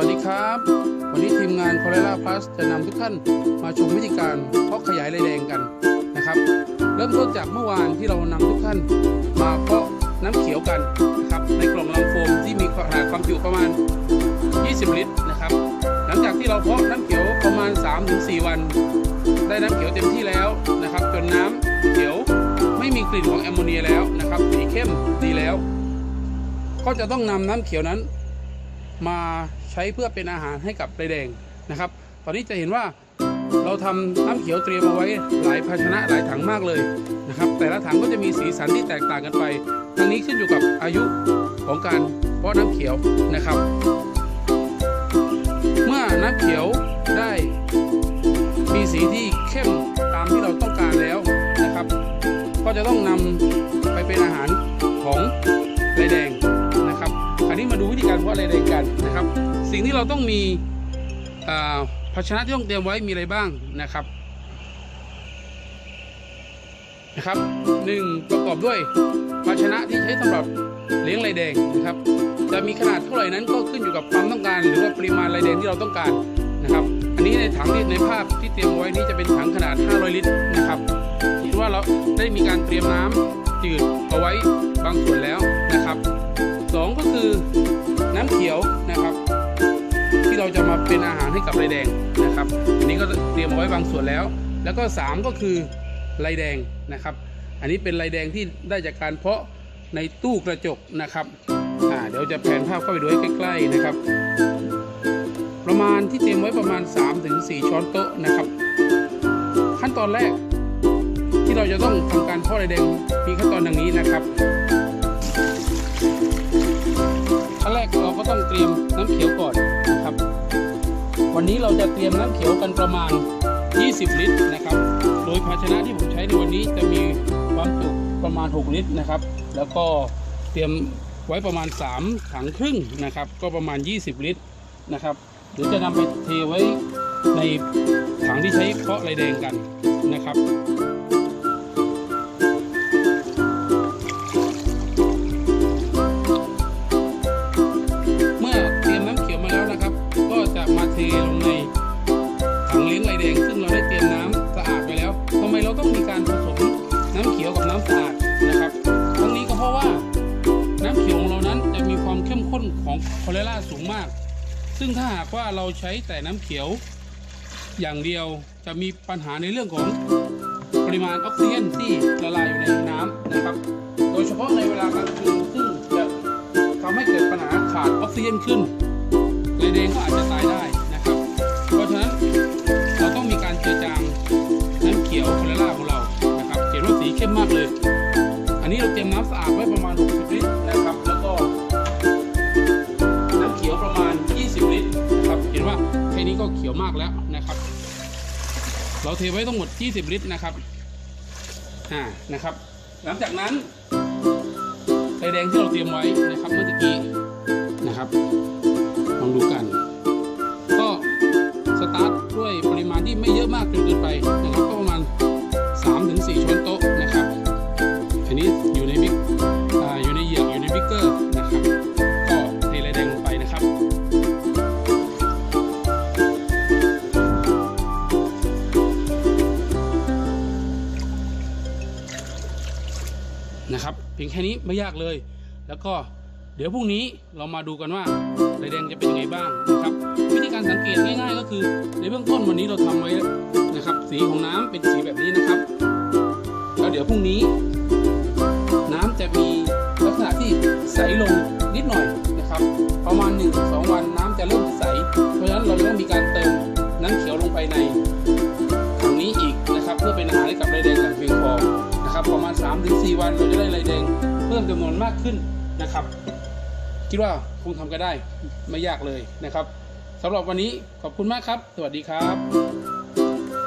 วัสดีครับ วันนี้ทีมงาน c o r e l a Plus จะนำทุกท่านมาชมวิธีการเพาะขยายไรแดงกันนะครับ เริ่มต้นจากเมื่อวานที่เรานำทุกท่าน มาเพาะน้ำเขียวกันนะครับในกล่องลังโฟมที่มีขนาดความจุประมาณ 20 ลิตรนะครับ หลังจากที่เราเพาะน้ำเขียวประมาณ 3-4 วัน ได้น้ำเขียวเต็มที่แล้วนะครับ จนน้ำเขียวไม่มีกลิ่นของแอมโมเนียแล้วนะครับสีเข้มดีแล้ว ก็จะต้องนำน้ำเขียวนั้นมา ช้เพื่อเป็นอาหารให้กับไรแดงนะครับ ตอนนี้จะเห็นว่าเราทำน้ำเขียวเตรียมเอาไว้หลายภาชนะหลายถังมากเลยนะครับ แต่ละถังก็จะมีสีสันที่แตกต่างกันไปทั้งนี้ขึ้นอยู่กับอายุของการเพาะน้ำเขียวนะครับ เมื่อน้ำเขียวได้มีสีที่เข้มตามที่เราต้องการแล้วนะครับ ก็จะต้องนำไปเป็นอาหารของไรแดงนะครับ อันนี้มาดูวิธีการเพาะไรแดงกันนะครับ สิ่งที่เราต้องมีภาชนะที่ต้องเตรียมไว้มีอะไรบ้างนะครับนะครับหนึ่งประกอบด้วยภาชนะที่ใช้สำหรับเลี้ยงไรแดงนะครับ จะมีขนาดเท่าไหร่นั้นก็ขึ้นอยู่กับความต้องการ หรือว่าปริมาณไรแดงที่เราต้องการนะครับ อันนี้ในถังที่ในภาพที่เตรียมไว้นี้จะเป็นถังขนาด 500 ลิตรนะครับคิดว่าเราได้มีการเตรียมน้ำจืดเอาไว้บางส่วนแล้วนะครับสองก็คือน้ำเขียว เป็นอาหารให้กับไรแดงนะครับอันนี้ก็เตรียมไว้บางส่วนแล้ว แล้วก็สามก็คือไรแดงนะครับ อันนี้เป็นไรแดงที่ได้จากการเพราะในตู้กระจกนะครับอ่าเดี๋ยวจะแผนภาพเข้าไปดูใใกล้ๆนะครับ ประมาณที่เตรียมไว้ประมาณ 3-4 ช้อนโต๊ะนะครับ ขั้นตอนแรกที่เราจะต้องทำการเพาะไรแดงมีขั้นตอนดังนี้นะครับขั้นแรกเราก็ต้องเตรียมน้ำเขียวก่อน วันนี้เราจะเตรียมน้ำเขียวกันประมาณ 20 ลิตรนะครับ โดยภาชนะที่ผมใช้ในวันนี้จะมีความจุประมาณ 6 ลิตรนะครับ แล้วก็เตรียมไว้ประมาณ 3 ถังครึ่งนะครับ ก็ประมาณ 20 ลิตรนะครับเดี๋ยวจะนำไปเทไว้ในถังที่ใช้เพาะไรแดงกันนะครับ ข้นของคอเลราสูงมาก ซึ่งถ้าหากว่าเราใช้แต่น้ำเขียวอย่างเดียวจะมีปัญหาในเรื่องของปริมาณออกซิเจนที่ละลายอยู่ในน้ำนะครับ โดยเฉพาะในเวลากลางคืนซึ่งจะทำให้เกิดปัญหาขาดออกซิเจนขึ้นไรแดงก็อาจจะตายได้นะครับ เพราะฉะนั้นเราต้องมีการเจือจางน้ำเขียวคอเลราของเรานะครับเห็นว่าสีเข้มมากเลย อันนี้เราเตรียมน้ำสะอาดไว้ประมาณ60ลิตร ขียวมากแล้วนะครับ เราเทไว้ทั้งหมด 20 ลิตรนะครับอ่านะครับ หลังจากนั้นไฟแดงที่เราเตรียมไว้นะครับเมื่อกี้นะครับลองดูกัน ก็สตาร์ทด้วยปริมาณที่ไม่เยอะมากจนเกินไป นะครับ เพียงแค่นี้ไม่ยากเลย แล้วก็เดี๋ยวพรุ่งนี้เรามาดูกันว่าไรแดงจะเป็นยังไงบ้างนะครับ วิธีการสังเกตง่ายๆ ก็คือ ในเบื้องต้นวันนี้เราทำไว้นะครับ สีของน้ำเป็นสีแบบนี้นะครับ แล้วเดี๋ยวพรุ่งนี้ น้ำจะมีลักษณะที่ใสลงนิดหน่อยนะครับ ประมาณ 1-2 วันน้ำจะเริ่มใส เพราะฉะนั้นเราจะต้องมีการเติมน้ำเขียวลงไปในถังนี้อีกนะครับ เพื่อเป็นอาหารให้กับไรแดง พิ่มจำนวนมากขึ้นนะครับ คิดว่าคงทำกันได้ไม่ยากเลยนะครับสำหรับวันนี้ขอบคุณมากครับ สวัสดีครับ